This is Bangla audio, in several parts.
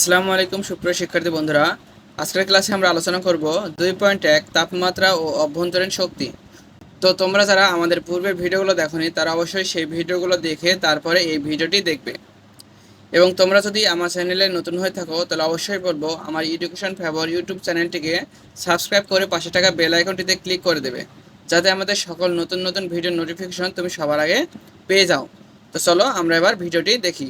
আসসালামু আলাইকুম, সুপ্রিয় শিক্ষার্থী বন্ধুরা। আজকের ক্লাসে আমরা আলোচনা করব দুই পয়েন্ট এক, তাপমাত্রা ও অভ্যন্তরীণ শক্তি। তো তোমরা যারা আমাদের পূর্বের ভিডিওগুলো দেখোনি, তারা অবশ্যই সেই ভিডিওগুলো দেখে তারপরে এই ভিডিওটি দেখবে। এবং তোমরা যদি আমার চ্যানেলে নতুন হয়ে থাকো, তাহলে অবশ্যই বলব, আমার এডুকেশন ফেভার ইউটিউব চ্যানেলটিকে সাবস্ক্রাইব করে পাশে থাকা বেল আইকনটিতে ক্লিক করে দেবে, যাতে আমাদের সকল নতুন নতুন ভিডিও নোটিফিকেশন তুমি সবার আগে পেয়ে যাও। তো চলো আমরা এবার ভিডিওটি দেখি।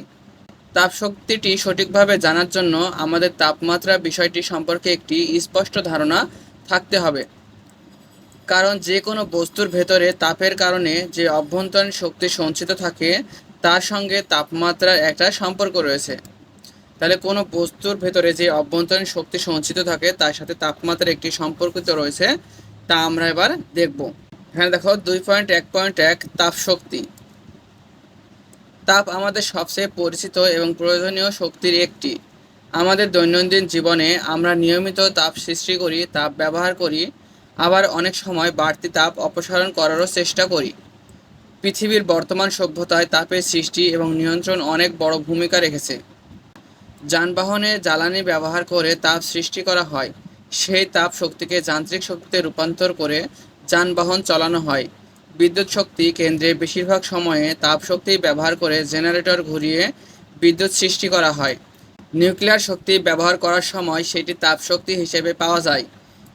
তাপশক্তিটি সঠিকভাবে জানার জন্য আমাদের তাপমাত্রা বিষয়টি সম্পর্কে একটি স্পষ্ট ধারণা থাকতে হবে। কারণ যে কোনো বস্তুর ভেতরে তাপের কারণে যে অভ্যন্তরীণ শক্তি সঞ্চিত থাকে, তার সঙ্গে তাপমাত্রার একটা সম্পর্ক রয়েছে। তাহলে কোনো বস্তুর ভেতরে যে অভ্যন্তরীণ শক্তি সঞ্চিত থাকে, তার সাথে তাপমাত্রার একটি সম্পর্কিত রয়েছে, তা আমরা এবার দেখব। এখানে দেখো, দুই পয়েন্ট, এক পয়েন্ট, এক তাপ শক্তি তাপ আমাদের সবচেয়ে পরিচিত এবং প্রয়োজনীয় শক্তির একটি। আমাদের দৈনন্দিন জীবনে আমরা নিয়মিত তাপ সৃষ্টি করি, তাপ ব্যবহার করি, আবার অনেক সময় বাড়তি তাপ অপসারণ করারও চেষ্টা করি। পৃথিবীর বর্তমান সভ্যতায় তাপের সৃষ্টি এবং নিয়ন্ত্রণ অনেক বড় ভূমিকা রেখেছে। যানবাহনে জ্বালানি ব্যবহার করে তাপ সৃষ্টি করা হয়। সেই তাপ শক্তিকে যান্ত্রিক শক্তিতে রূপান্তর করে যানবাহন চালানো হয়। বিদ্যুৎ শক্তি কেন্দ্রে বেশিরভাগ সময়ে তাপ শক্তি ব্যবহার করে জেনারেটর ঘুরিয়ে বিদ্যুৎ সৃষ্টি করা হয়। নিউক্লিয়ার শক্তি ব্যবহার করার সময় সেটি তাপ শক্তি হিসেবে পাওয়া যায়।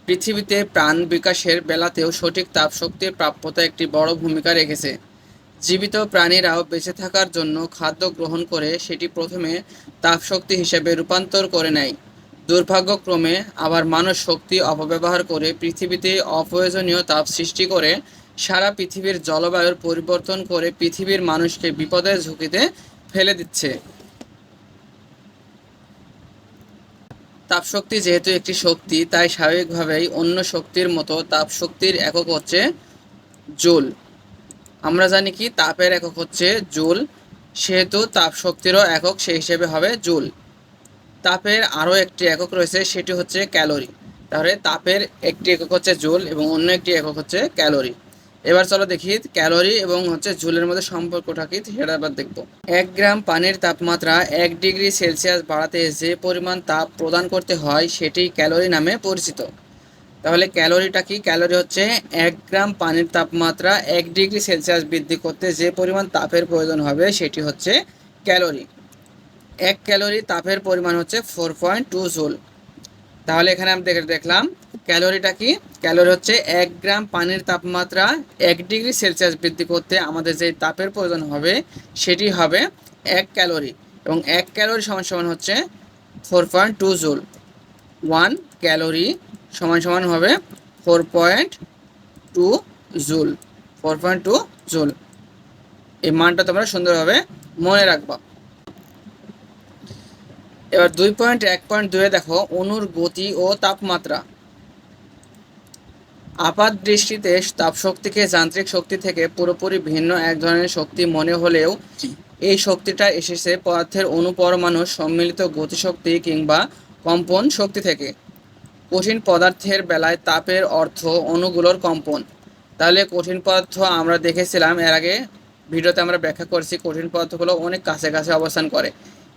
পৃথিবীতে প্রাণ বিকাশের বেলাতেও সঠিক তাপ শক্তির প্রাপ্যতা একটি বড় ভূমিকা রেখেছে। জীবিত প্রাণীরাও বেঁচে থাকার জন্য খাদ্য গ্রহণ করে সেটি প্রথমে তাপশক্তি হিসেবে রূপান্তর করে নেয়। দুর্ভাগ্যক্রমে আবার মানুষ শক্তি অপব্যবহার করে পৃথিবীতে অপ্রয়োজনীয় তাপ সৃষ্টি করে সারা পৃথিবীর জলবায়ুর পরিবর্তন করে পৃথিবীর মানুষকে বিপদের ঝুঁকিতে ফেলে দিচ্ছে। তাপশক্তি যেহেতু একটি শক্তি, তাই স্বাভাবিকভাবেই অন্য শক্তির মতো তাপশক্তির একক হচ্ছে জুল। আমরা জানি কি, তাপের একক হচ্ছে জুল, সেহেতু তাপশক্তিরও একক, সেই হিসেবে হবে জুল। তাপের আরও একটি একক রয়েছে, সেটি হচ্ছে ক্যালোরি। তাহলে তাপের একটি একক হচ্ছে জুল এবং অন্য একটি একক হচ্ছে ক্যালোরি। এবার চলো দেখি ক্যালোরি এবং হচ্ছে ঝুলের মধ্যে সম্পর্কটা কি, সেটা এবার দেখব। এক গ্রাম পানির তাপমাত্রা এক ডিগ্রি সেলসিয়াস বাড়াতে যে পরিমাণ তাপ প্রদান করতে হয়, সেটি ক্যালোরি নামে পরিচিত। তাহলে ক্যালোরিটা কি? ক্যালোরি হচ্ছে এক গ্রাম পানির তাপমাত্রা এক ডিগ্রি সেলসিয়াস বৃদ্ধি করতে যে পরিমাণ তাপের প্রয়োজন হবে, সেটি হচ্ছে ক্যালোরি। এক ক্যালোরি তাপের পরিমাণ হচ্ছে ফোর পয়েন্ট টু জুল। তাহলে এখানে আমি দেখে দেখলাম, ক্যালোরিটা কি? ক্যালোরি হচ্ছে এক গ্রাম পানির তাপমাত্রা এক ডিগ্রি সেলসিয়াস বৃদ্ধি করতে আমাদের যে তাপের প্রয়োজন হবে, সেটি হবে এক ক্যালোরি। এবং এক ক্যালোরি সমান সমান হচ্ছে four point two joule. One calorie সমান সমান হবে four point two joule. Four point two joule. এই মানটা তোমরা সুন্দরভাবে মনে রাখবা। এবার দুই পয়েন্ট এক পয়েন্ট দুয়ে দেখো অণুর গতি ও তাপমাত্রা। আপাত দৃষ্টিতে তাপশক্তিকে যান্ত্রিক শক্তি থেকে পুরোপুরি ভিন্ন এক ধরনের শক্তি মনে হলেও এই শক্তিটা এসেছে পদার্থের অনুপরমাণু সম্মিলিত গতিশক্তি কিংবা কম্পন শক্তি থেকে। কঠিন পদার্থের বেলায় তাপের অর্থ অণুগুলোর কম্পন। তাহলে কঠিন পদার্থ আমরা দেখেছিলাম এর আগে ভিডিওতে আমরা ব্যাখ্যা করছি কঠিন পদার্থগুলো অনেক কাছে কাছে অবস্থান করে।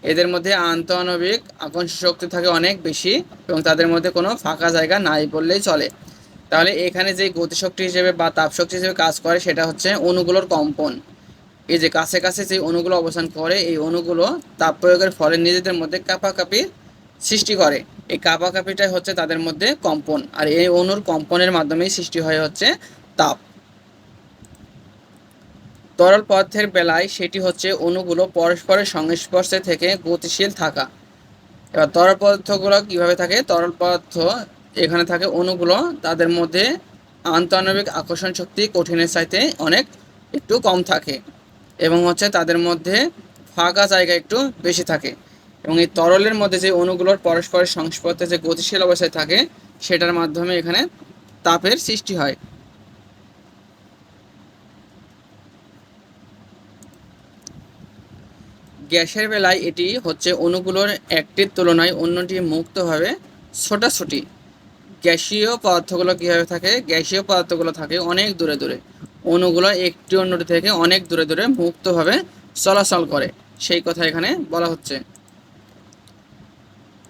এদের মধ্যে আন্তঃআণবিক আকর্ষণ শক্তি থাকে অনেক বেশি এবং তাদের মধ্যে কোনো ফাঁকা জায়গা নাই বললেই চলে। তাহলে এখানে যে গতিশক্তি হিসেবে বা তাপশক্তি হিসেবে কাজ করে সেটা হচ্ছে অণুগুলোর কম্পন। এই যে কাছে কাছে যে অণুগুলো অবস্থান করে, এই অণুগুলো তাপ প্রয়োগের ফলে নিজেদের মধ্যে কাঁপাকাপির সৃষ্টি করে। এই কাঁপাকাপিটাই হচ্ছে তাদের মধ্যে কম্পন। আর এই অণুর কম্পনের মাধ্যমেই সৃষ্টি হয় হচ্ছে তাপ। তরল পদার্থের বেলায় সেটি হচ্ছে অণুগুলো পরস্পরের সংস্পর্শে থেকে গতিশীল থাকা। এবার তরল পদার্থগুলো কীভাবে থাকে? তরল পদার্থ এখানে থাকে, অণুগুলো তাদের মধ্যে আন্তঃআণবিক আকর্ষণ শক্তি কঠিনের চাইতে অনেক একটু কম থাকে এবং হচ্ছে তাদের মধ্যে ফাঁকা জায়গা একটু বেশি থাকে। এবং এই তরলের মধ্যে যে অণুগুলোর পরস্পরের সংস্পর্শে যে গতিশীল অবস্থায় থাকে, সেটার মাধ্যমে এখানে তাপের সৃষ্টি হয়। গ্যাসের বেলায় এটি হচ্ছে অণুগুলোর একটির তুলনায় অন্যটি মুক্তভাবে ছোটাছুটি। গ্যাসীয় পদার্থগুলো কীভাবে থাকে? গ্যাসীয় পদার্থগুলো থাকে অনেক দূরে দূরে। অণুগুলো একটি অন্যটি থেকে অনেক দূরে দূরে মুক্তভাবে চলাচল করে। সেই কথা এখানে বলা হচ্ছে।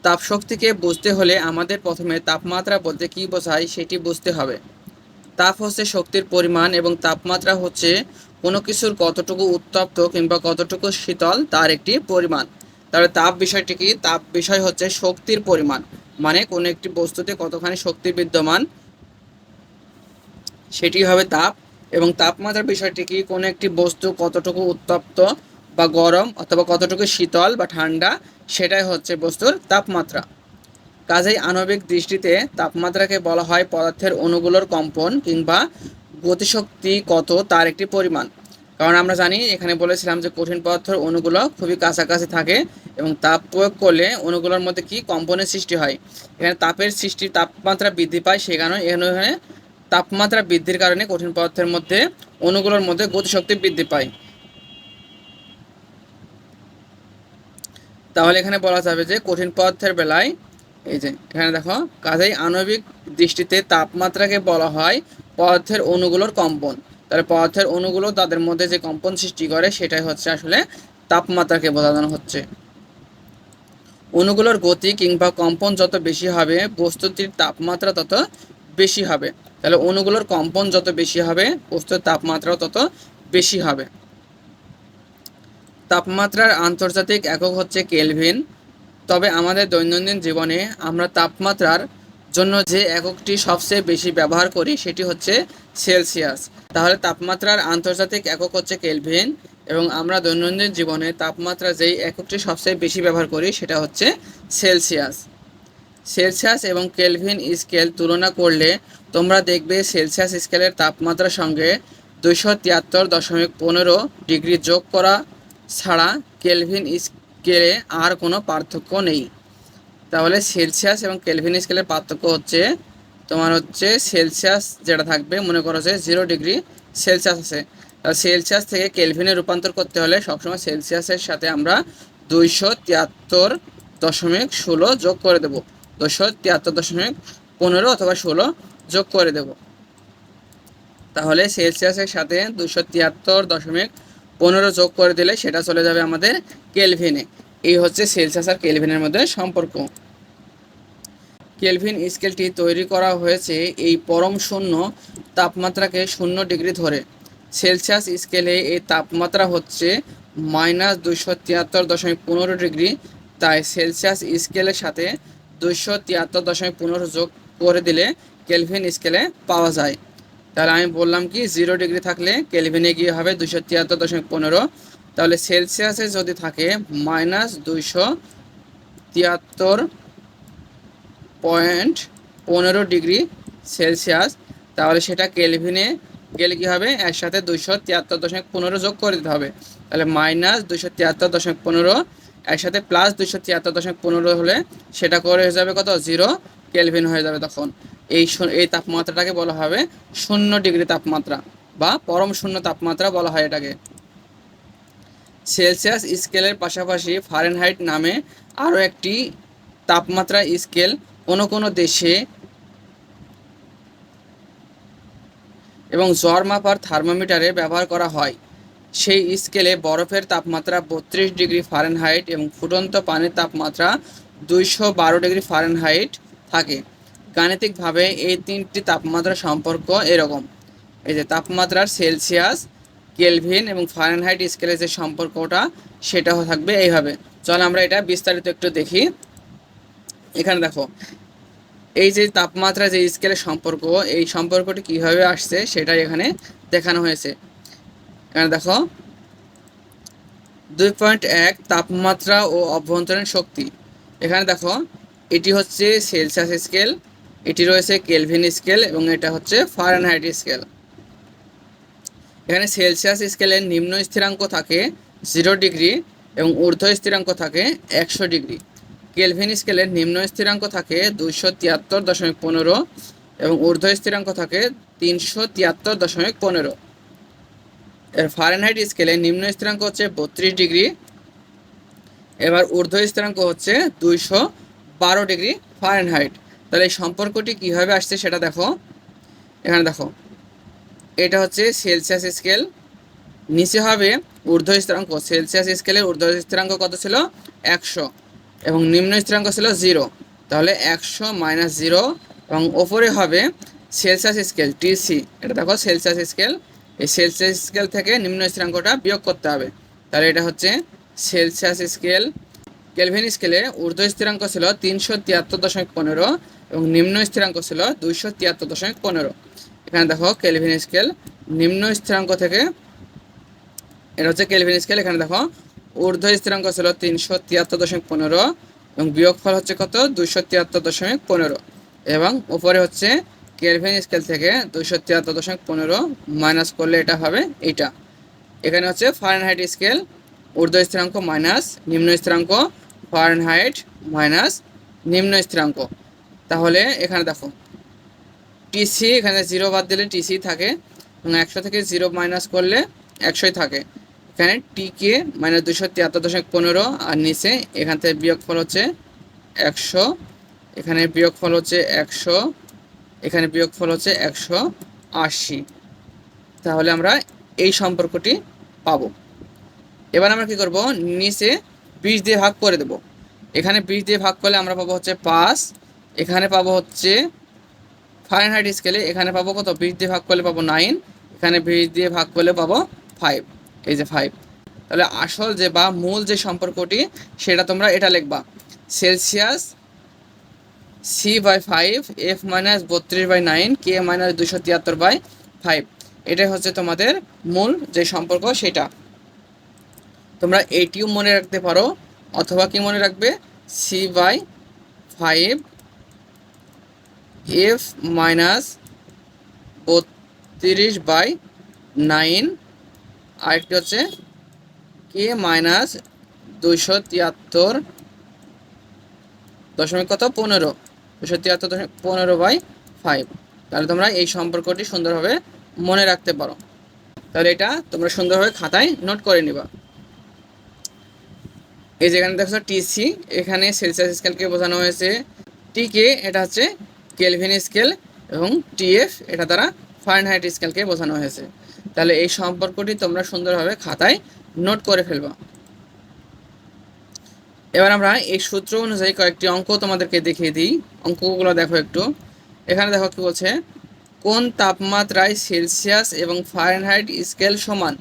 তাপশক্তিকে বুঝতে হলে আমাদের প্রথমে তাপমাত্রা বলতে কী বোঝায় সেটি বুঝতে হবে। তাপ হচ্ছে শক্তির পরিমাণ এবং তাপমাত্রা হচ্ছে কোনো কিছুর কতটুকু উত্তপ্ত কিংবা কতটুকু শীতল তার একটি পরিমাণ। তাহলে তাপ বিষয়টি কি? তাপ বিষয় হচ্ছে শক্তির পরিমাণ। মানে কোনো একটি বস্তুতে কতখানি শক্তি বিদ্যমান, সেটি হবে তাপ। এবং তাপমাত্রার বিষয়টি কি? কোনো একটি বস্তু কতটুকু উত্তপ্ত বা গরম অথবা কতটুকু শীতল বা ঠান্ডা, সেটাই হচ্ছে বস্তুর তাপমাত্রা। কাজেই আণবিক দৃষ্টিতে তাপমাত্রাকে বলা হয় পদার্থের অণুগুলোর কম্পন কিংবা গতিশক্তি কত তার একটি পরিমাণ। কারণ আমরা জানি, এখানে বলেছিলাম যে কঠিন পদার্থের অণুগুলো খুবই কাছাকাছি থাকে এবং তাপ প্রয়োগ করলে অণুগুলোর মধ্যে কি কম্পনের সৃষ্টি হয়? এখানে তাপের সৃষ্টি তাপমাত্রা বৃদ্ধি পায় সেই কারণে এখানে তাপমাত্রা বৃদ্ধির কারণে কঠিন পদার্থের মধ্যে অণুগুলোর মধ্যে গতিশক্তি বৃদ্ধি পায়। তাহলে এখানে বলা যাবে যে কঠিন পদার্থের বেলায়, এই যে এখানে দেখো, কাজেই আণবিক দৃষ্টিতে তাপমাত্রাকে বলা হয় পদার্থের অণুগুলোর কম্পন। তাহলে পদার্থের অণুগুলো তাদের মধ্যে যে কম্পন সৃষ্টি করে, সেটাই হচ্ছে আসলে তাপমাত্রাকে বোঝানো হচ্ছে। অণুগুলোর গতি কিংবা কম্পন যত বেশি হবে, বস্তুটির তাপমাত্রা তত বেশি হবে। তাহলে অণুগুলোর কম্পন যত বেশি হবে, বস্তুর তাপমাত্রাও তত বেশি হবে। তাপমাত্রার আন্তর্জাতিক একক হচ্ছে কেলভিন। তবে আমাদের দৈনন্দিন জীবনে আমরা তাপমাত্রার জন্য যে এককটি সবচেয়ে বেশি ব্যবহার করি সেটি হচ্ছে সেলসিয়াস। তাহলে তাপমাত্রার আন্তর্জাতিক একক হচ্ছে কেলভিন এবং আমরা দৈনন্দিন জীবনে তাপমাত্রা যেই এককটি সবচেয়ে বেশি ব্যবহার করি সেটা হচ্ছে সেলসিয়াস। সেলসিয়াস এবং কেলভিন স্কেল তুলনা করলে তোমরা দেখবে সেলসিয়াস স্কেলের তাপমাত্রার সঙ্গে দুইশো তিয়াত্তর দশমিক পনেরো ডিগ্রি যোগ করা ছাড়া কেলভিন স্কেলে আর কোনো পার্থক্য নেই। তাহলে সেলসিয়াস এবং কেলভিন স্কেলের পার্থক্য হচ্ছে, তোমার হচ্ছে সেলসিয়াস যেটা থাকবে, মনে করো যে জিরো ডিগ্রি সেলসিয়াস আছে। সেলসিয়াস থেকে কেলভিনে রূপান্তর করতে হলে সবসময় সেলসিয়াসের সাথে আমরা দুইশো তিয়াত্তর দশমিক ষোলো যোগ করে দেব। দুশো তিয়াত্তর দশমিক পনেরো অথবা ষোলো যোগ করে দেব। তাহলে সেলসিয়াসের সাথে দুশো তিয়াত্তর দশমিক পনেরো যোগ করে দিলে সেটা চলে যাবে আমাদের কেলভিনে। এই হচ্ছে সেলসিয়াস আর কেলভিনের মধ্যে সম্পর্ক। কেলভিন স্কেলটি তৈরি করা হয়েছে এই পরম শূন্য তাপমাত্রাকে শূন্য ডিগ্রি ধরে। সেলসিয়াস স্কেলে এই তাপমাত্রা হচ্ছে মাইনাস দুশো তিয়াত্তর দশমিক পনেরো ডিগ্রি, তাই সেলসিয়াস স্কেলের সাথে দুশো তিয়াত্তর দশমিক পনেরো যোগ করে দিলে কেলভিন স্কেলে পাওয়া যায়। তাহলে আমি বললাম কি, জিরো ডিগ্রি থাকলে কেলভিনে গিয়ে হবে দুশো তিয়াত্তর দশমিক পনেরো। তাহলে সেলসিয়াসে যদি থাকে মাইনাস দুইশো তিয়াত্তর পয়েন্ট পনেরো ডিগ্রি সেলসিয়াস। তাহলে সেটা কেলভিনে গেলে কী হবে? এর সাথে দুইশো তিয়াত্তর দশমিক পনেরো যোগ করে দিতে হবে। তাহলে মাইনাস দুইশো তিয়াত্তর দশমিক পনেরো এর সাথে প্লাস দুইশো তিয়াত্তর দশমিক পনেরো হলে সেটা করে হয়ে যাবে কত? জিরো। কেলভিন হয়ে যাবে তখন। এই এই তাপমাত্রাটাকে বলা হবে শূন্য ডিগ্রি তাপমাত্রা বা পরম শূন্য তাপমাত্রা বলা হয় এটাকে। সেলসিয়াস স্কেলের পাশাপাশি ফারেনহাইট নামে আরও একটি তাপমাত্রা স্কেল কোনো কোনো দেশে এবং জ্বর মাপার থার্মোমিটারে ব্যবহার করা হয়। সেই স্কেলে বরফের তাপমাত্রা বত্রিশ ডিগ্রি ফারেনহাইট এবং ফুটন্ত পানির তাপমাত্রা দুইশো বারো ডিগ্রি ফারেনহাইট থাকে। গাণিতিকভাবে এই তিনটি তাপমাত্রা সম্পর্ক এরকম। এই যে তাপমাত্রার সেলসিয়াস, কেলভিন এবং ফারেনহাইট স্কেলের যে সম্পর্কটা, সেটাও থাকবে এইভাবে। চল আমরা এটা বিস্তারিত একটু দেখি। এখানে দেখো, এই যে তাপমাত্রা, যে স্কেলের সম্পর্ক, এই সম্পর্কটি কীভাবে আসছে সেটাই এখানে দেখানো হয়েছে। এখানে দেখো, দুই পয়েন্ট এক তাপমাত্রা ও অভ্যন্তরীণ শক্তি। এখানে দেখো, এটি হচ্ছে সেলসিয়াস স্কেল এটি রয়েছে কেলভিন স্কেল এবং এটা হচ্ছে ফারেনহাইট স্কেল এখানে সেলসিয়াস স্কেলের নিম্ন স্থিরাঙ্ক থাকে জিরো ডিগ্রি এবং ঊর্ধ্ব স্থিরাঙ্ক থাকে একশো ডিগ্রি কেলভিন স্কেলের নিম্ন স্থিরাঙ্ক থাকে দুইশো তিয়াত্তর দশমিক পনেরো এবং ঊর্ধ্ব স্থিরাঙ্ক থাকে তিনশো তিয়াত্তর দশমিক পনেরো। এর ফারেনহাইট স্কেলে নিম্ন স্থিরাঙ্ক হচ্ছে বত্রিশ ডিগ্রি। এবার ঊর্ধ্ব স্থিরাঙ্ক হচ্ছে দুইশো বারো ডিগ্রি ফারেনহাইট তাহলে এই সম্পর্কটি কীভাবে আসছে সেটা দেখো। এখানে দেখো। এটা হচ্ছে সেলসিয়াস স্কেল। নিচে হবে ঊর্ধ্ব স্থিরাঙ্ক। সেলসিয়াস স্কেলের ঊর্ধ্ব স্থিরাঙ্ক কত ছিল? একশো। এবং নিম্ন স্থিরাঙ্ক ছিল জিরো তাহলে একশো মাইনাস জিরো এবং ওপরে হবে সেলসিয়াস স্কেল টিসি এটা দেখো সেলসিয়াস স্কেল এই সেলসিয়াস স্কেল থেকে নিম্ন স্থিরাঙ্কটা বিয়োগ করতে হবে। তাহলে এটা হচ্ছে সেলসিয়াস স্কেল কেলভিন স্কেলে ঊর্ধ্ব স্থিরাঙ্ক ছিল তিনশো তিয়াত্তর দশমিক পনেরো এবং নিম্ন স্থিরাঙ্ক ছিল দুইশো তিয়াত্তর দশমিক পনেরো। এখানে দেখো কেলভিন স্কেল নিম্ন স্থিরাঙ্ক থেকে, এটা হচ্ছে কেলভিন স্কেল এখানে দেখো ঊর্ধ্ব স্থিরাঙ্ক ছিল তিনশো তিয়াত্তর দশমিক পনেরো এবং বিয়োগফল হচ্ছে কত? দুইশো তিয়াত্তর দশমিক পনেরো। এবং উপরে হচ্ছে কেলভিন স্কেল থেকে দুইশো তিয়াত্তর দশমিক পনেরো মাইনাস করলে এটা হবে এইটা। এখানে হচ্ছে ফারেনহাইট স্কেল, ঊর্ধ্ব স্থিরাঙ্ক মাইনাস নিম্ন স্থিরাঙ্ক, ফারেনহাইট মাইনাস নিম্ন স্থিরাঙ্ক। তাহলে এখানে দেখো, টিসি এখানে জিরো বাদ দিলে টিসি থাকে এবং একশো থেকে জিরো মাইনাস করলে একশোই থাকে। এখানে টিকে মাইনাস দুশো তিয়াত্তর দশমিক পনেরো আর নিচে এখান থেকে বিয়োগফল হচ্ছে একশো। এখানে বিয়োগফল হচ্ছে একশো। এখানে বিয়োগফল হচ্ছে একশো আশি। তাহলে আমরা এই সম্পর্কটি পাবো। এবার আমরা কি করব? নিচে বিশ দিয়ে ভাগ করে দেব। এখানে বিশ দিয়ে ভাগ করলে আমরা পাবো হচ্ছে পাঁচ। এখানে পাবো হচ্ছে ফারেনহাইট স্কেলে এখানে পাবো কত? বিশ দিয়ে ভাগ করলে পাবো নাইন। এখানে বিশ দিয়ে ভাগ করলে পাবো ফাইভ এই যে ফাইভ তাহলে আসল যে বা মূল যে সম্পর্কটি, সেটা তোমরা এটা লিখবা। Celsius C by five F minus বত্রিশ বাই নাইন কে মাইনাস দুশো তিয়াত্তর বাই ফাইভ এটাই হচ্ছে তোমাদের মূল যে সম্পর্ক, সেটা। তোমরা এটিও মনে রাখতে পারো, অথবা কি মনে রাখবে? C by five F minus বত্রিশ বাই নাইন আরেকটি হচ্ছে কে মাইনাস দুইশো তিয়াত্তর দশমিক কত? পনেরো। দুশো তিয়াত্তর দশমিক পনেরো বাই ফাইভ তাহলে তোমরা এই সম্পর্কটি সুন্দরভাবে মনে রাখতে পারো। তাহলে এটা তোমরা সুন্দরভাবে খাতায় নোট করে নিবা। এই যেখানে দেখছ টিসি এখানে সেলসিয়াস স্কেলকে বোঝানো হয়েছে। টিকে এটা হচ্ছে কেলভিন স্কেল এবং টিএফ এটা দ্বারা ফারেনহাইট স্কেলকে বোঝানো হয়েছে। তাহলে এই সম্পর্কটি তোমরা সুন্দরভাবে খাতায় নোট করে ফেলবা। এবার আমরা এই সূত্র অনুযায়ী কয়েকটি অঙ্ক তোমাদেরকে দেখিয়ে দিই। অঙ্কগুলো দেখো একটু। এখানে দেখো কি বলছে, কোন তাপমাত্রায় সেলসিয়াস এবং ফারেনহাইট স্কেল সমান?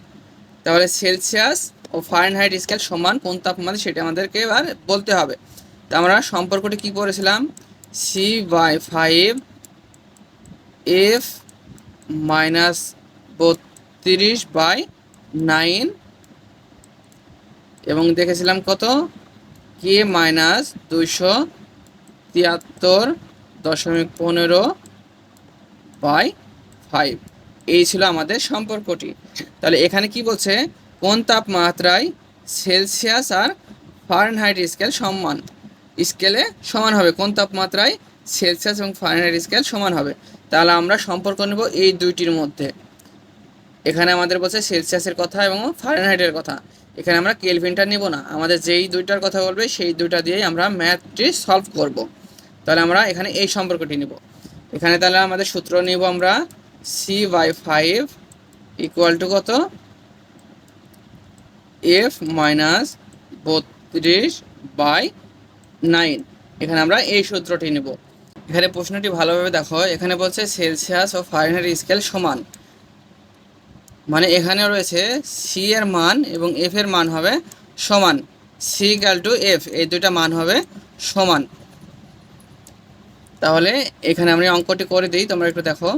তাহলে সেলসিয়াস ও ফারেনহাইট স্কেল সমান কোন তাপমাত্রা সেটা আমাদেরকে এবার বলতে হবে। তো আমরা সম্পর্কটি কি করেছিলাম? C by five F minus বত্রিশ বাই নাইন। এবং দেখেছিলাম কত? কে মাইনাস দুইশো তিয়াত্তর দশমিক পনেরো বাই ফাইভ এই ছিল আমাদের সম্পর্কটি। তাহলে এখানে কি বলছে? কোন তাপমাত্রায় সেলসিয়াস আর ফারেনহাইট স্কেল সমান? স্কেলে সমান হবে। কোন তাপমাত্রায় সেলসিয়াস এবং ফারেনহাইট স্কেল সমান হবে? তাহলে আমরা সম্পর্ক নেব এই দুইটির মধ্যে। এখানে আমাদের বলছে সেলসিয়াসের কথা এবং ফারেনহাইটের কথা। এখানে আমরা কেলভিনটা নেব না। আমাদের যেই দুইটার কথা বলবে, সেই দুইটা দিয়েই আমরা ম্যাথটি সলভ করব। তাহলে আমরা এখানে এই সম্পর্কটি নেব। এখানে তাহলে আমাদের সূত্র নেব আমরা C by five equal to কত? এফ মাইনাস বত্রিশ বাই নাইন এখানে আমরা এই সূত্রটি নেব। এখানে প্রশ্নটি ভালোভাবে দেখো। এখানে বলছে সেলসিয়াস ও ফারেনহাইট স্কেল সমান। মানে এখানে রয়েছে সি এর মান এবং এফ এর মান হবে সমান। সি ইকাল টু এফ এই দুইটা মান হবে সমান। তাহলে এখানে আমি অঙ্কটি করে দিই, তোমরা একটু দেখো।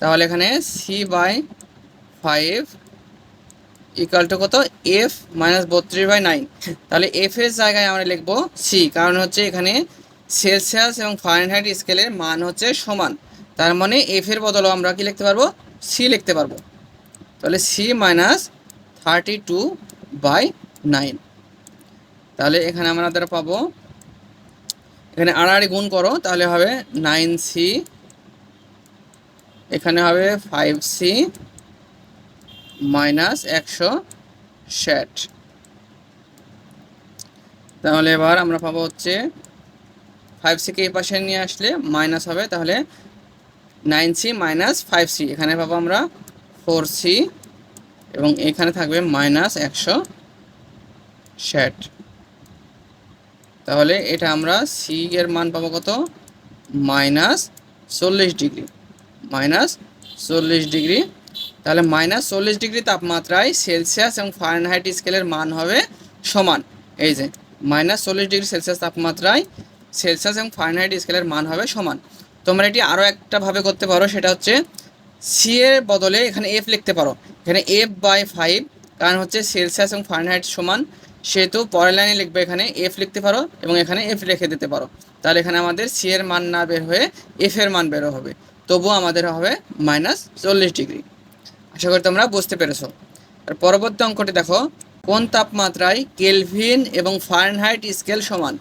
তাহলে এখানে C by five equal to কত? এফ মাইনাস বত্রিশ বাই নাইন তাহলে এফ এর জায়গায় আমরা লিখব সি কারণ হচ্ছে এখানে সেলসিয়াস এবং ফারেনহাইট স্কেলের মান হচ্ছে সমান। তার মানে এফ এর বদলে আমরা কি লিখতে পারব? সি লিখতে পারব। তাহলে C minus thirty two by nine তাহলে এখানে আমরা দ্বারা পাবো, এখানে আড়াআড়ি গুণ করো, তাহলে হবে নাইন সি এখানে হবে ফাইভ সি মাইনাস একশো ষাট। তাহলে এবার আমরা পাবো হচ্ছে ফাইভ সিকে এই পাশে নিয়ে আসলে মাইনাস হবে, তাহলে nine C minus five C এখানে পাবো আমরা ফোর সি এবং এখানে থাকবে মাইনাস একশো ষাট। তাহলে এটা আমরা সি এর মান পাবো কত? মাইনাস চল্লিশ ডিগ্রি। মাইনাস চল্লিশ ডিগ্রি। তাহলে মাইনাস চল্লিশ ডিগ্রি তাপমাত্রায় সেলসিয়াস এবং ফারেনহাইট স্কেলের মান হবে সমান। এই যে, মাইনাস চল্লিশ ডিগ্রি সেলসিয়াস তাপমাত্রায় সেলসিয়াস এবং ফারেনহাইট স্কেলের মান হবে সমান। তোমরা এটি আরও একটা ভাবে করতে পারো, সেটা হচ্ছে সি এর বদলে এখানে এফ লিখতে পারো। এখানে এফ বাই ফাইভ কারণ হচ্ছে সেলসিয়াস এবং ফারেনহাইট সমান, সেহেতু পরের লাইনে লিখবে এখানে এফ লিখতে পারো এবং এখানে এফ রেখে দিতে পারো। তাহলে এখানে আমাদের সি এর মান না বের হয়ে এফ এর মান বেরো হবে। তবুও আমাদের হবে মাইনাস চল্লিশ ডিগ্রি আশা করি তোমরা বুঝতে পেরেছ। আর পরবর্তী অঙ্কটি দেখো। কোন তাপমাত্রায় কেলভিন এবং ফারেনহাইট স্কেল সমান?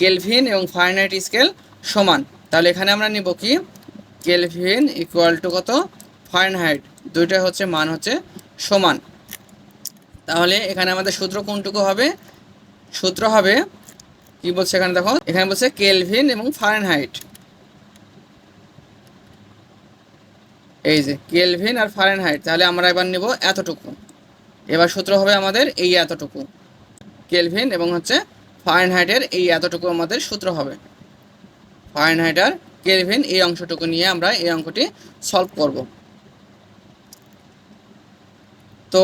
কেলভিন এবং ফারেনহাইট স্কেল সমান। তাহলে এখানে আমরা নিব কি? কেলভিন ইকুয়াল টু কত? ফারেনহাইট দুইটা হচ্ছে মান হচ্ছে সমান। তাহলে এখানে আমাদের সূত্র কোনটুকু হবে? সূত্র হবে, কি বলছে এখানে দেখো? এখানে বলছে কেলভিন এবং ফারেনহাইট এই যে কেলভিন আর ফারেনহাইট তাহলে আমরা এবার নেব এতটুকু। এবার সূত্র হবে আমাদের এই এতটুকু। কেলভিন এবং হচ্ছে ফারেনহাইটের এই এতটুকু আমাদের সূত্র হবে। ফারেনহাইট আর কেলভিন এই অংশটুকু নিয়ে আমরা এই অঙ্কটি সলভ করব। তো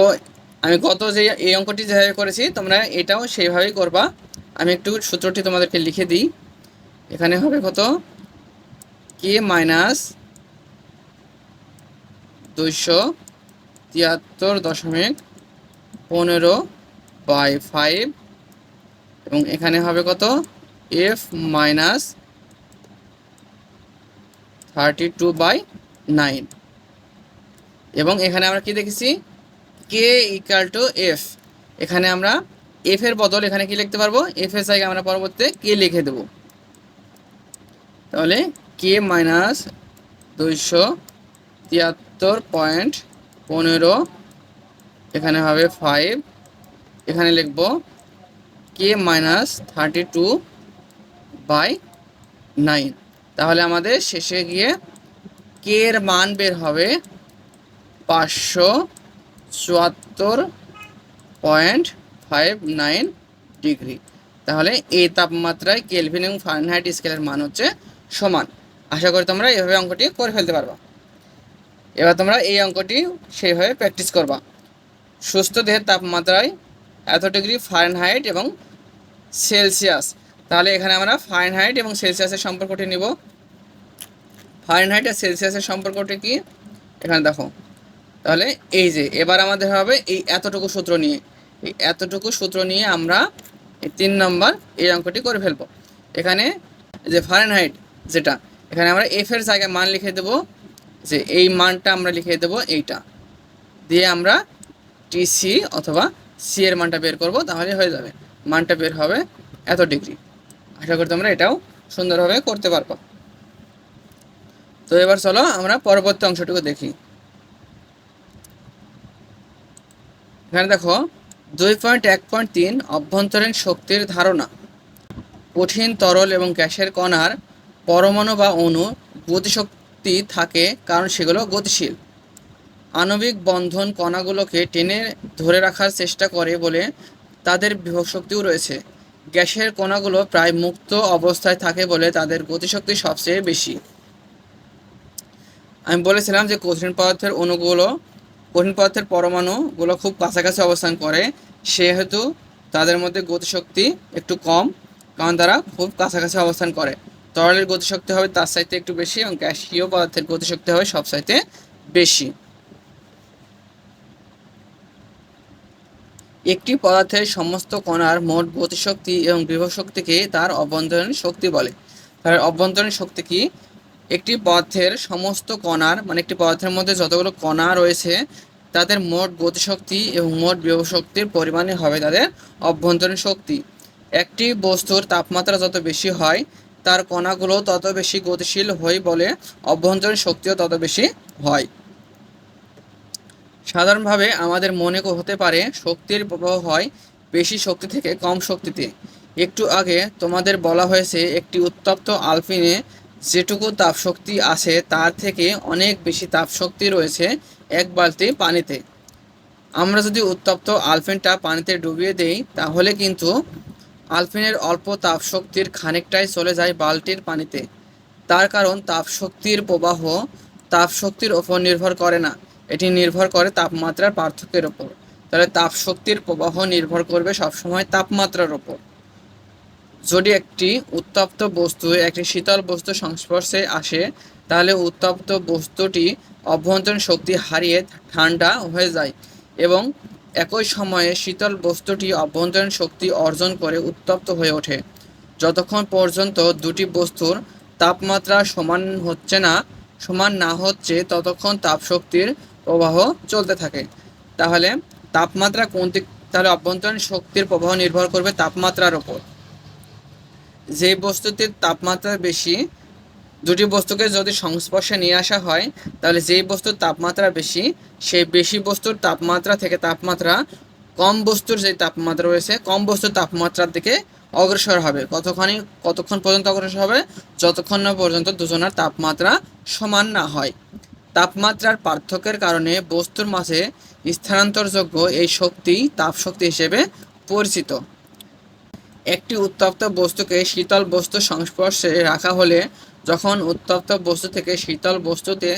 আমি গত যে এই অঙ্কটি যেভাবে করেছি, তোমরা এটাও সেইভাবেই করবা। আমি একটু সূত্রটি তোমাদেরকে লিখে দিই। এখানে হবে কত? কে মাইনাস দুইশো তিয়াত্তর দশমিক পনেরো বাই ফাইভ এবং এখানে হবে কত? F minus thirty two by nine এবং এখানে আমরা কি দেখেছি? কে ইকাল টু এফ এখানে আমরা এফ এর বদল এখানে কি লিখতে পারব? এফ এর জায়গায় আমরা পরবর্তীতে কে লিখে দেব। তাহলে কে মাইনাস দুইশো তিয়াত্তর পয়েন্ট পনেরো, এখানে হবে ফাইভ এখানে লিখব K minus thirty two by nine তাহলে আমাদের শেষে গিয়ে কে এর মান বের হবে পাঁচশো চুয়াত্তর পয়েন্ট ফাইভ নাইন ডিগ্রি। তাহলে এই তাপমাত্রায় কেলভিন এবং ফারেনহাইট স্কেলের মান হচ্ছে সমান। আশা করি তোমরা এইভাবে অঙ্কটি করে ফেলতে পারবা। এবার তোমরা এই অঙ্কটি সেইভাবে প্র্যাকটিস করবা। সুস্থ দেহের তাপমাত্রায় এত ডিগ্রি ফারেনহাইট এবং সেলসিয়াস। তাহলে এখানে আমরা ফারেনহাইট এবং সেলসিয়াসের সম্পর্কটি নিব। ফারেনহাইট আর সেলসিয়াসের সম্পর্কটি কি? এখানে দেখো। তাহলে এই যে, এবার আমাদের হবে এই এতটুকু সূত্র নিয়ে। এই এতটুকু সূত্র নিয়ে আমরা এই তিন নম্বর এই অঙ্কটি করে ফেলব। এখানে যে ফারেনহাইট যেটা, এখানে আমরা এফ এর জায়গায় মান লিখে দেব, যে এই মানটা আমরা লিখে দেব এইটা। দিয়ে আমরা টিসি অথবা সি এর মানটা বের করব, তাহলে হয়ে যাবে। মানটা বের হবে এত ডিগ্রি। আশা করি তোমরা এটাও সুন্দরভাবে করতে পারব। তো এবার চলো আমরা পরবর্তী অংশটুকু দেখি। এখানে দেখো, দুই পয়েন্ট এক পয়েন্ট তিন অভ্যন্তরীণ শক্তির ধারণা। কঠিন, তরল এবং গ্যাসের কণার পরমাণু বা অণু গতিশক্তি থাকে কারণ সেগুলো গতিশীল। আণবিক বন্ধন কণাগুলোকে টেনে ধরে রাখার চেষ্টা করে বলে তাদের বিভব শক্তিও রয়েছে। গ্যাসের কণাগুলো প্রায় মুক্ত অবস্থায় থাকে বলে তাদের গতিশক্তি সবচেয়ে বেশি। আমি বলেছিলাম যে কঠিন পদার্থের অণুগুলো কঠিন পদার্থের পরমাণুগুলো খুব কাছাকাছি অবস্থান করে, সেহেতু তাদের মধ্যে গতিশক্তি একটু কম, কারণ তারা খুব কাছাকাছি অবস্থান করে। তরলের গতিশক্তি হবে তার চাইতে একটু বেশি এবং গ্যাসীয় পদার্থের গতিশক্তি হবে সব চাইতে বেশি। একটি পদার্থের সমস্ত কণার মোট গতিশক্তি এবং বিভব শক্তিকে তার অভ্যন্তরীণ শক্তি বলে। তার অভ্যন্তরীণ শক্তি কি? একটি পদার্থের সমস্ত কণার মানে একটি পদার্থের মধ্যে যতগুলো কণা রয়েছে, তাদের মোট গতিশক্তি এবং মোট শক্তির পরিমাণে হবে তাদের অভ্যন্তরীণ শক্তি। একটি বস্তুর তাপমাত্রা যত বেশি হয়, তার কণাগুলো তত বেশি গতিশীল হয় বলে অভ্যন্তরীণ শক্তিও তত বেশি হয়। সাধারণভাবে আমাদের মনে হতে পারে শক্তির প্রবাহ হয় বেশি শক্তি থেকে কম শক্তিতে। একটু আগে তোমাদের বলা হয়েছে একটি উত্তপ্ত আলপিনে যেটুকু তাপশক্তি আছে তার থেকে অনেক বেশি তাপশক্তি রয়েছে এক বালতি পানিতে। আমরা যদি উত্তপ্ত আলফিনটা পানিতে ডুবিয়ে দেই, তাহলে কিন্তু আলফিনের অল্প তাপশক্তির খানিকটাই চলে যায় বালতির পানিতে। তার কারণ তাপশক্তির প্রবাহ তাপশক্তির ওপর নির্ভর করে না। এটি নির্ভর করে তাপমাত্রার পার্থক্যের ওপর। তাহলে তাপশক্তির প্রবাহ নির্ভর করবে সবসময় তাপমাত্রার ওপর। যদি একটি উত্তপ্ত বস্তু, একটি শীতল বস্তু সংস্পর্শে আসে, তাহলে উত্তপ্ত বস্তুটি অভ্যন্তরীণ শক্তি হারিয়ে ঠান্ডা হয়ে যায় এবং একই সময়ে শীতল বস্তুটি অভ্যন্তরীণ শক্তি অর্জন করে উত্তপ্ত হয়ে ওঠে। যতক্ষণ পর্যন্ত দুটি বস্তুর তাপমাত্রা সমান হচ্ছে না, সমান না হচ্ছে, ততক্ষণ তাপশক্তির প্রবাহ চলতে থাকে। তাহলে তাপমাত্রা কোন দিক তাহলে অভ্যন্তরীণ শক্তির প্রবাহ নির্ভর করবে তাপমাত্রার ওপর। যে বস্তুটির তাপমাত্রা বেশি, দুটি বস্তুকে যদি সংস্পর্শে নিয়ে আসা হয়, তাহলে যেই বস্তুর তাপমাত্রা বেশি, সেই বেশি বস্তুর তাপমাত্রা থেকে তাপমাত্রা কম বস্তুর যে তাপমাত্রা রয়েছে, কম বস্তুর তাপমাত্রার দিকে অগ্রসর হবে। কতখানি, কতক্ষণ পর্যন্ত অগ্রসর হবে? যতক্ষণ না পর্যন্ত দুজনের তাপমাত্রা সমান না হয়। তাপমাত্রার পার্থক্যের কারণে বস্তুর মাঝে স্থানান্তরযোগ্য এই শক্তি তাপশক্তি হিসেবে পরিচিত। একটি উত্তপ্ত বস্তুকে শীতল বস্তু সংস্পর্শে রাখা হলে যখন উত্তপ্ত বস্তু থেকে শীতল বস্তুতে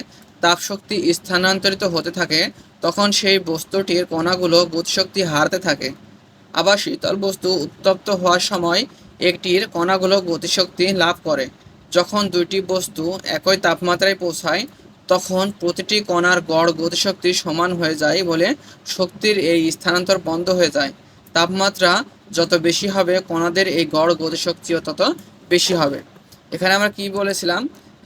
তাপশক্তি স্থানান্তরিত হতে থাকে, তখন সেই বস্তুটির কণাগুলো গতিশক্তি হারাতে থাকে। আবার শীতল বস্তু উত্তপ্ত হওয়ার সময় একটির কণাগুলো গতিশক্তি লাভ করে। যখন দুইটি বস্তু একই তাপমাত্রায় পৌঁছায়, তখন প্রতিটি কণার গড় গতিশক্তি সমান হয়ে যায় বলে শক্তির এই স্থানান্তর বন্ধ হয়ে যায়। তাপমাত্রা যত বেশি হবে, কণাদের এই গড় গতিশক্তিও তত বেশি হবে। এখানে আমরা কি বলেছিলাম?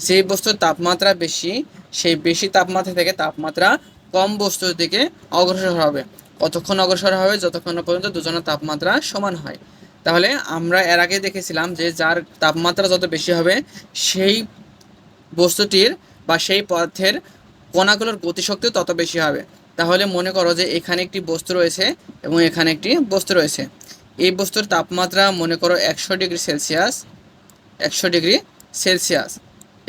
যেই বস্তুর তাপমাত্রা বেশি, সেই বেশি তাপমাত্রা থেকে তাপমাত্রা কম বস্তুর দিকে অগ্রসর হবে। কতক্ষণ অগ্রসর হবে? যতক্ষণ পর্যন্ত দুজনের তাপমাত্রা সমান হয়। তাহলে আমরা এর আগে দেখেছিলাম যে যার তাপমাত্রা যত বেশি হবে, সেই বস্তুটির বা সেই পদার্থের কণাগুলোর গতিশক্তিও তত বেশি হবে। তাহলে মনে করো যে এখানে একটি বস্তু রয়েছে এবং এখানে একটি বস্তু রয়েছে। এই বস্তুর তাপমাত্রা মনে করো একশো ডিগ্রি সেলসিয়াস, একশো ডিগ্রি সেলসিয়াস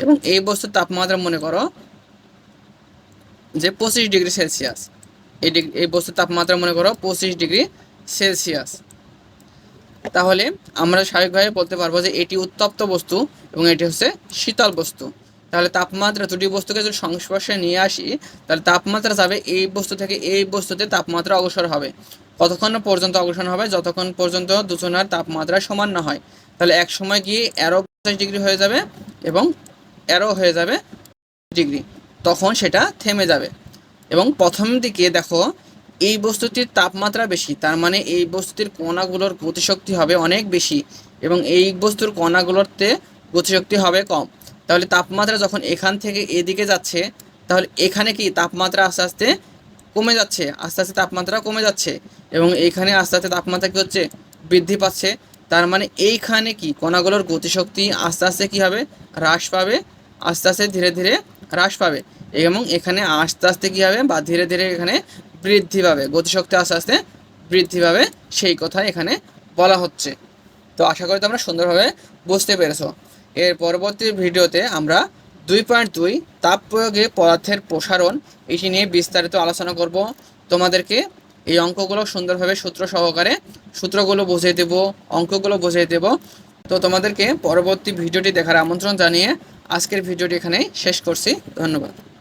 এবং এই বস্তুর তাপমাত্রা মনে করো যে পঁচিশ ডিগ্রি সেলসিয়াস। এই ডিগ্রি, এই বস্তুর তাপমাত্রা মনে করো পঁচিশ ডিগ্রি সেলসিয়াস। তাহলে আমরা স্বাভাবিকভাবে বলতে পারব যে এটি উত্তপ্ত বস্তু এবং এটি হচ্ছে শীতল বস্তু। তাহলে তাপমাত্রা দুটি বস্তুকে যদি সংস্পর্শে নিয়ে আসি, তাহলে তাপমাত্রা যাবে এই বস্তু থেকে এই বস্তুতে তাপমাত্রা অগ্রসর হবে। কতক্ষণ পর্যন্ত অগ্রসর হবে? যতক্ষণ পর্যন্ত দুজনের তাপমাত্রা সমান না হয়। তাহলে এক সময় গিয়ে এরো পঞ্চাশ ডিগ্রি হয়ে যাবে এবং এরো হয়ে যাবে ডিগ্রি। তখন সেটা থেমে যাবে। এবং প্রথম দিকে দেখো, এই বস্তুটির তাপমাত্রা বেশি, তার মানে এই বস্তুটির কণাগুলোর গতিশক্তি হবে অনেক বেশি এবং এই বস্তুর কণাগুলোতে গতিশক্তি হবে কম। তাহলে তাপমাত্রা যখন এখান থেকে এদিকে যাচ্ছে, তাহলে এখানে কি তাপমাত্রা আস্তে আস্তে কমে যাচ্ছে? আস্তে আস্তে তাপমাত্রা কমে যাচ্ছে। এবং এইখানে আস্তে আস্তে তাপমাত্রা কী হচ্ছে? বৃদ্ধি পাচ্ছে। তার মানে এইখানে কি কণাগুলোর গতিশক্তি আস্তে আস্তে কী হবে? হ্রাস পাবে। আস্তে আস্তে ধীরে ধীরে হ্রাস পাবে। এবং এখানে আস্তে আস্তে কী হবে? বা ধীরে ধীরে এখানে বৃদ্ধি পাবে। গতিশক্তি আস্তে আস্তে বৃদ্ধি পাবে। সেই কথা এখানে বলা হচ্ছে। তো আশা করি তোমরা সুন্দরভাবে বুঝতে পেরেছ। এর পরবর্তী ভিডিওতে আমরা দুই পয়েন্ট দুই তাপ প্রয়োগে পদার্থের প্রসারণ এটি নিয়ে বিস্তারিত আলোচনা করব। তোমাদেরকে এই অঙ্কগুলো সুন্দরভাবে সূত্র সহকারে সূত্রগুলো বুঝিয়ে দেব, অঙ্কগুলো বুঝিয়ে দেব। তো তোমাদেরকে পরবর্তী ভিডিওটি দেখার আমন্ত্রণ জানিয়ে আজকের ভিডিওটি এখানেই শেষ করছি। ধন্যবাদ।